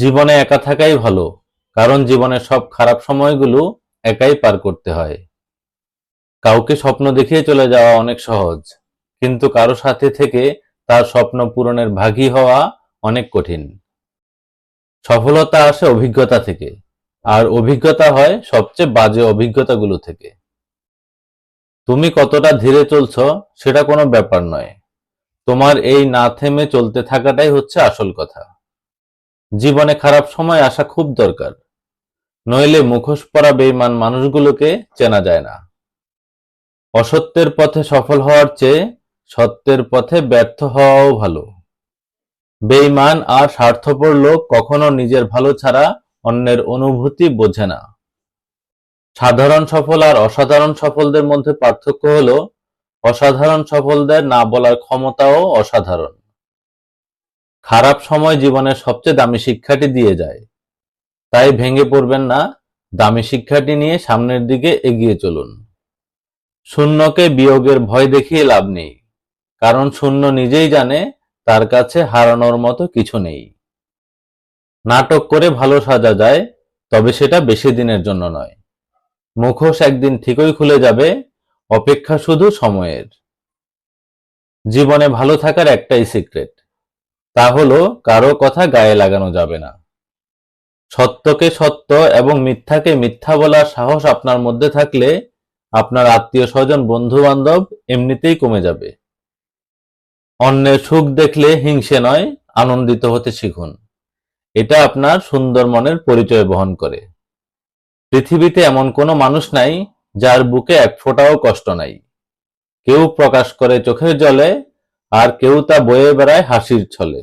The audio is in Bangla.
জীবনে একা থাকাই ভালো, কারণ জীবনের সব খারাপ সময়গুলো একাই পার করতে হয়। কাউকে স্বপ্ন দেখিয়ে চলে যাওয়া অনেক সহজ, কিন্তু কারও সাথে থেকে তার স্বপ্ন পূরণের ভাগী হওয়া অনেক কঠিন। সফলতা আসে অভিজ্ঞতা থেকে, আর অভিজ্ঞতা হয় সবচেয়ে বাজে অভিজ্ঞতাগুলো থেকে। তুমি কতটা ধীরে চলছ সেটা কোনো ব্যাপার নয়। তোমার এই না থেমে চলতে থাকাটাই হচ্ছে আসল কথা। জীবনে খারাপ সময় আসা খুব দরকার। নইলে মুখোশ পরা বেইমান মানুষগুলোকে চেনা যায় না। অসত্যের পথে সফল হওয়ার চেয়ে সত্যের পথে ব্যর্থ হওয়াও ভালো। বেইমান আর স্বার্থপর লোক কখনো নিজের ভালো ছাড়া অন্যের অনুভূতি বোঝে না। সাধারণ সফল আর অসাধারণ সফলদের মধ্যে পার্থক্য হলো, অসাধারণ সফলদের না বলার ক্ষমতাও অসাধারণ। খারাপ সময় জীবনের সবচেয়ে দামি শিক্ষাটি দিয়ে যায়। তাই ভেঙে পড়বেন না, দামি শিক্ষাটি নিয়ে সামনের দিকে এগিয়ে চলুন। শূন্যকে বিয়োগের ভয় দেখিয়ে লাভ নেই, কারণ শূন্য নিজেই জানে তার কাছে হারানোর মতো কিছু নেই। নাটক করে ভালো সাজা যায়, তবে সেটা বেশি দিনের জন্য নয়। মুখোশ একদিন ঠিকই খুলে যাবে, অপেক্ষা শুধু সময়ের। জীবনে ভালো থাকার একটাই সিক্রেট তা হলো, কারও কথা গায়ে লাগানো যাবে না। সত্যকে সত্য এবং মিথ্যাকে মিথ্যা বলার সাহস আপনার মধ্যে থাকলে আপনার আত্মীয় স্বজন বন্ধু বান্ধব এমনিতেই কমে যাবে। অন্যের সুখ দেখলে হিংসে নয়, আনন্দিত হতে শিখুন। এটা আপনার সুন্দর মনের পরিচয় বহন করে। পৃথিবীতে এমন কোনো মানুষ নাই, যার বুকে এক ফোঁটাও কষ্ট নাই। কেউ প্রকাশ করে চোখের জলে আর কেউ তা বয়ে বেড়ায় হাসির ছলে।